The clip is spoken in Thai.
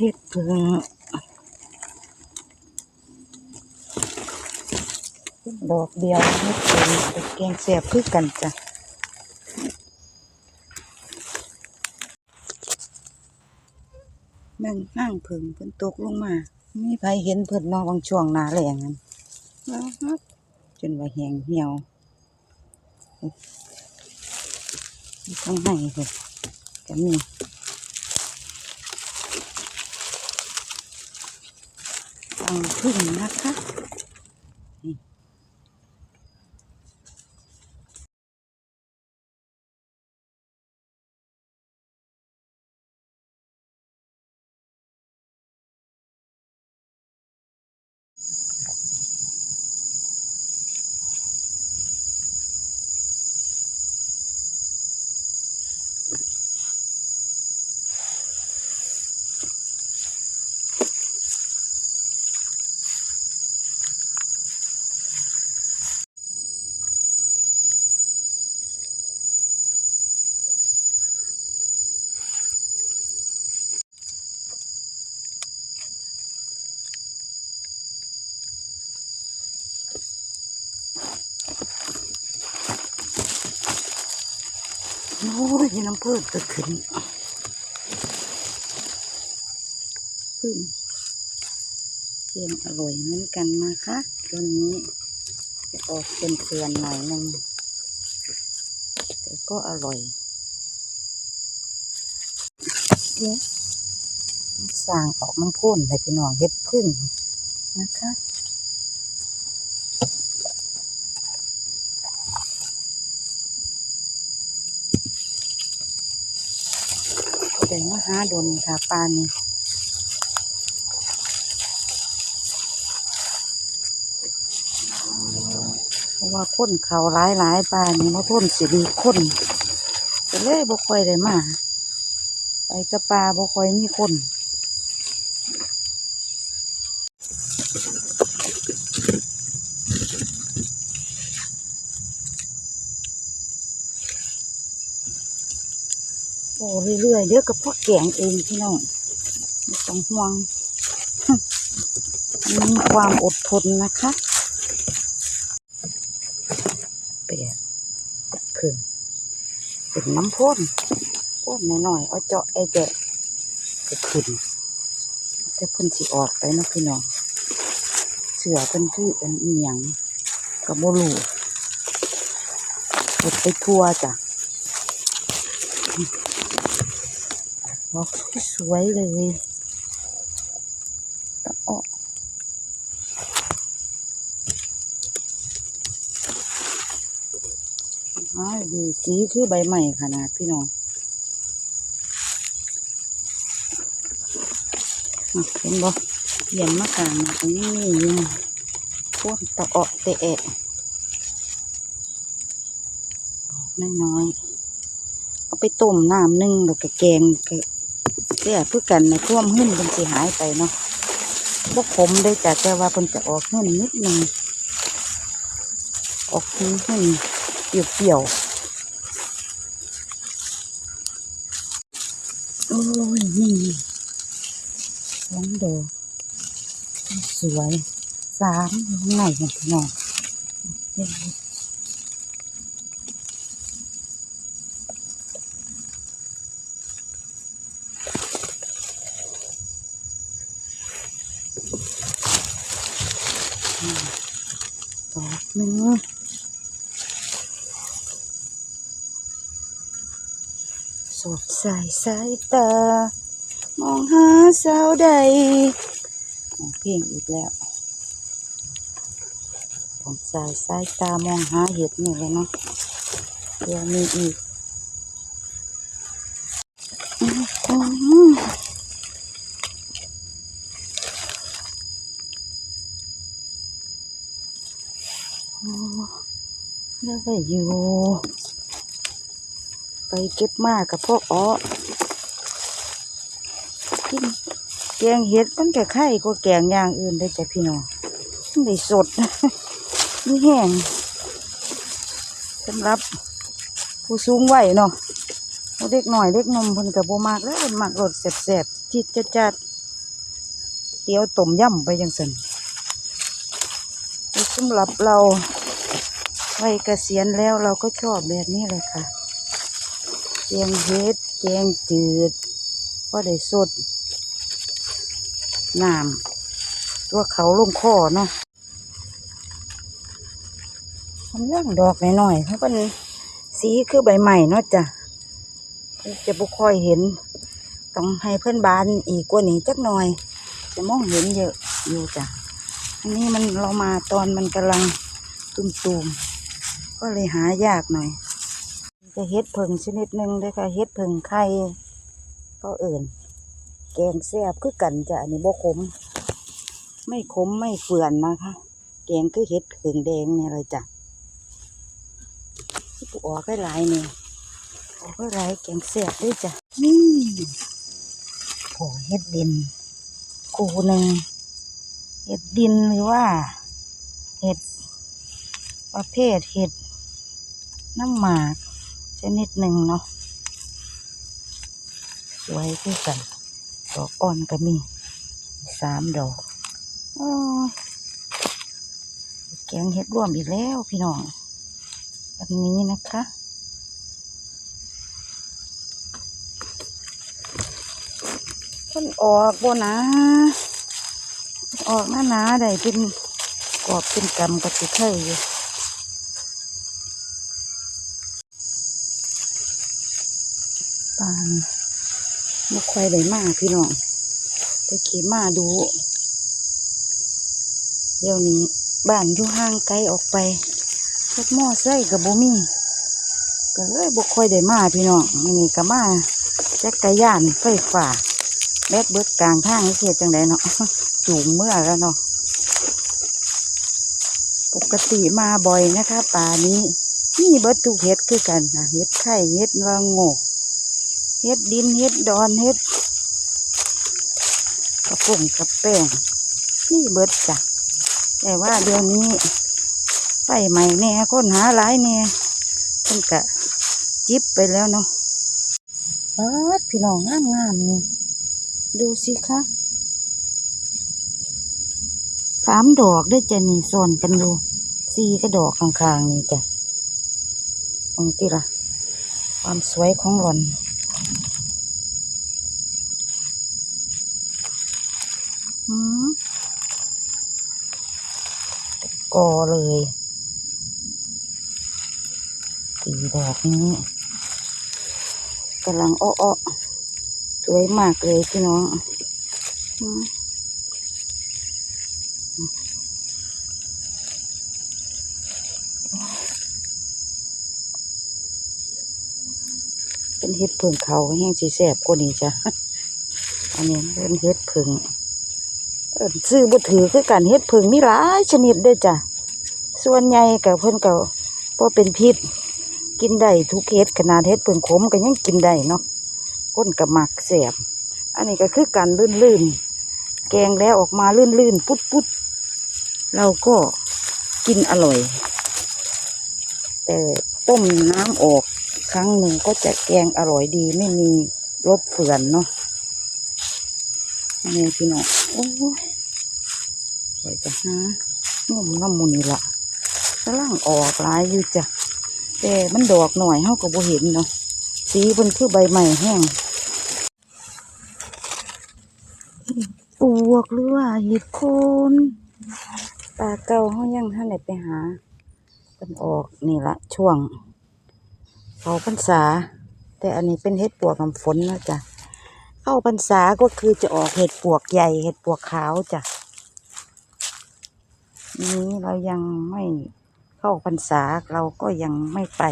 เห็ดเพิ่งดอกเดียวเห็ดเพิ่งเป็นแกงแซ่บคือกันจ้ะแม่งห้างเพิ่งเพิ่นตกลงมามีไผเห็นเพิ่นเนอกบางช่วงหน้าแล้งนั่นว้าวจนว่าแห้งเหี่ยวมีข้างในเพิ่นก็มี รังพึ่งนะคะ ยน้ำเพิ่มก็ขึ้นพึ่งเคียงอร่อยเหมือนกันนะคะตัวนี้จะออกเป็นเฟือนๆหน่อยนึงแต่ก็อร่อยเนี่ยสร้างออกน้ำพ่นให้พี่น้องเฮ็ดพึ่งนะคะ เดี๋ยวมาหาดนค่ะปลานี้เพราะว่าคนเขาหลายหลายๆปลานี่มาพ่นสีดีคนก็เลยบ่ค่อยได้มา ไปกับปลาบ่ค่อยมีคน โอ้เรื่อยๆเดี๋ยวกับพวกแกงเองพี่น้องไม่ต้องห่วงมีความอดทนนะคะเปียกคือเป็นน้ำพ่นพ่นหน่อยๆเอาเจาะไอแดะจะขึ้นแต่พ่นสิออกไปนะพี่น้องเสือเป็นคืออันเอียงกับโมลูหมดไปทั่วจ้ะ อกสวยเลยตะออกดูสีคือใบใหม่ขนาดพี่น้องเห็นบ่เหียนมากลางนะตรงนี้มีอยู่พวกตะเอาะเตะแอะน้อยๆเอาไปต้มน้ำนึ่งแล้วก็แกงก็ เสียเพื่อกันในท่วมหึ่นมันสิหายไปเนาะพวกผมได้จากแต่ว่าเพิ่นจะออกหึ่นนิดนึงออกหึ่นหึ่นเปรี้ยวโอ้ยนี่สองดอกสวยสามข้างในกันพี่น้อง หนึ่งสดใสสายตา มองหาสาวใดของเพลงอีกแล้ว ของสายสายตามองหาเห็ดนี่เลยเนาะเดี๋ยวมีอีก อื้อหือโอ้ไอยู่ ไปเก็บมากกับพวกอ้อกินแกงเห็ดมันก็ไข่ก็แกงอย่างอื่นได้แต่พี่น้องมันได้สดนี่แห้งสำหรับผู้สูงวัยเนาะเด็กหน่อยเด็กนมพิ่นกับโบมากแล้วเพิ่นมักรสแสบๆจิตจัดจัดตี๋ยวต้มยำไปจังสัน สำหรับเราวัยเกษียณแล้วเราก็ชอบแบบนี้เลยค่ะแกงเฮ็ดแกงจืดก็ได้สดน้ำตัวเขาลงคอเนาะทำย่างดอกหน่อยๆเพราะเป็นสีคือใบใหม่เนาะจ้ะจะบุค่อยเห็น ต้องให้เพื่อนบ้านอีกกว่านี้จักหน่อย จะมองเห็นเยอะอยู่จ้ะ อันนี้มันเรามาตอนมันกำลังตุ่มๆ ก็เลยหายากหน่อยก็เฮ็ดเพิงชนิดหนึ่งเลยค่ะเฮ็ดเพิงไข่ก็เอิ่น แกงแซ่บคือกันจะอันนี้บ่ขม ไม่ขมไม่เฟื่อนนะคะ แกงคือเฮ็ดเพิงแดงเนี่ยเลยจ้ะที่ปูออกได้หลายเนี่ยออกได้หลายแกงแซ่บด้วยจ้ะนี่โอ้เฮ็ดดินกูหนึ่ง เห็ดดินหรือว่า เห็ดประเภทเห็ดน้ำหมากชนิดหนึ่งเนาะสวยที่กันดอกอ่อนก็มีสามดอกอแกงเห็ดร่วมอีกแล้วพี่น้องแบบนี้นะคะมันออกบนะ ออกหน้าหนาได้เป็นกรอบเป็นกำกับสิไข่อยู่ปานมุควายได้มากพี่น้องแต่ขี่มาดู เดี๋ยวนี้บ้านอยู่ห่างไกลออกไปรถมอไซค์กับบ่มีก็เลยบ่ค่อยได้มาพี่น้องมื้อนี่ก็มาจักรยานไฟฟ้าแบดเบิดกลางทางเสียจังไดเนาะ จูงเมื่อแล้วเนาะปกติมาบ่อยนะคะป่านี้นี่เบิดทุกเห็ดคือกันค่ะเห็ดไข่เห็ดละโงกเห็ดดินเห็ดดอนเห็ดกระปุงกระแป้งนี่เบิดจ้ะแต่ว่าเดี๋ยวนี้ไฟใหม่แน่ค้นหาหลายแน่เพิ่นกะจิบไปแล้วเนาะเอิดพี่น้องงามๆนี่ ดูสิคะ สามดอกด้วยจ้ะนี่ซ่อนกันอยู่สี่ก็ดอกข้างๆนี่จ้ะตรงที่ละความสวยของหล่อนอืมกอเลยสี่ดอกนี้กำลังอ้อๆสวยมากเลยพี่น้อง เป็นเห็ดเพิงเขาแห้งสีแสบกว่านี้จ้ะอันนี้เป็นเห็ดเพิงเอิ้นซื้อบุถือคือกันเห็ดเพิงมีหลายชนิดด้วยจ้ะส่วนใหญ่กับเพิ่นก็พอเป็นพิษกินได้ทุกเห็ดขนาดเห็ดเพิงขมก็ยังกินได้เนาะก้นกับหมักแสบอันนี้ก็คือการลื่นๆแกงแล้วออกมาลื่นๆปุ๊ดๆเราก็กินอร่อย แต่ต้มน้ำออก ครั้งหนึ่งก็จะแกงอร่อยดีไม่มีรสเฟื่อนเนาะนี่พี่น้องโอ้ยสวยจ้ะฮะนุ่มน้ำมูนี่ละกำลังออกลายอยู่จ้ะแต่มันดอกหน่อยเฮาก็บ่เห็นเนาะสีมันคือใบใหม่แห้งปวกหรือว่าเห็ดโคนปลาเก่าเฮายังท่านไหนไปหาเป็นออกนี่ละช่วง เข้าพรรษา แต่อันนี้เป็นเห็ดปวกน้ำฝนนะจ๊ะเข้าพรรษาก็คือจะออกเห็ดปวกใหญ่เห็ดปวกขาวจ้ะนี้เรายังไม่เข้าพรรษาเราก็ยังไม่ไป